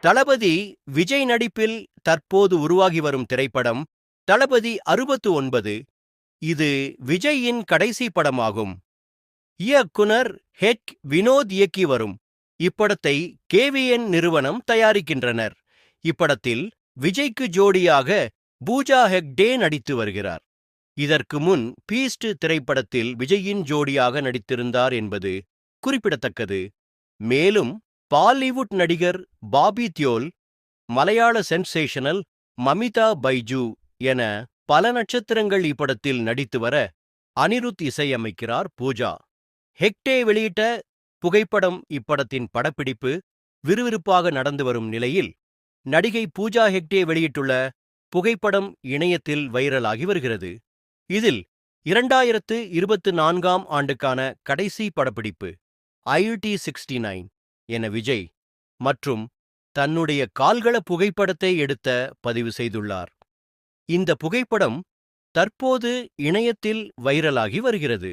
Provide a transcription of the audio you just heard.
தளபதி விஜய் நடிப்பில் தற்போது உருவாகி வரும் திரைப்படம் தளபதி அறுபத்து ஒன்பது இது விஜயின் கடைசி படமாகும். இயக்குனர் ஹெச். வினோத் இயக்கி வரும். இப்படத்தை கேவிஎன் நிறுவனம் தயாரிக்கின்றனர். இப்படத்தில் விஜய்க்கு ஜோடியாக பூஜா ஹெக்டே நடித்து வருகிறார். இதற்கு முன் பீஸ்ட் திரைப்படத்தில் விஜயின் ஜோடியாக நடித்திருந்தார் என்பது குறிப்பிடத்தக்கது. மேலும் பாலிவுட் நடிகர் பாபி தியோல் மலையாள சென்சேஷனல் மமிதா பைஜு என பல நட்சத்திரங்கள் இப்படத்தில் நடித்து வர அனிருத் இசையமைக்கிறார் பூஜா. ஹெக்டே வெளியிட்ட புகைப்படம் இப்படத்தின் படப்பிடிப்பு விறுவிறுப்பாக நடந்து வரும் நிலையில் நடிகை பூஜா ஹெக்டே வெளியிட்டுள்ள புகைப்படம் இணையத்தில் வைரலாகி வருகிறது. இதில் இரண்டாயிரத்து இருபத்து நான்காம் ஆண்டுக்கான கடைசி படப்பிடிப்பு ஐடி சிக்ஸ்டி நைன். என விஜய் மற்றும் தன்னுடைய கால்கள புகைப்படத்தை எடுத்த பதிவு செய்துள்ளார். இந்த புகைப்படம் தற்போது இணையத்தில் வைரலாகி வருகிறது.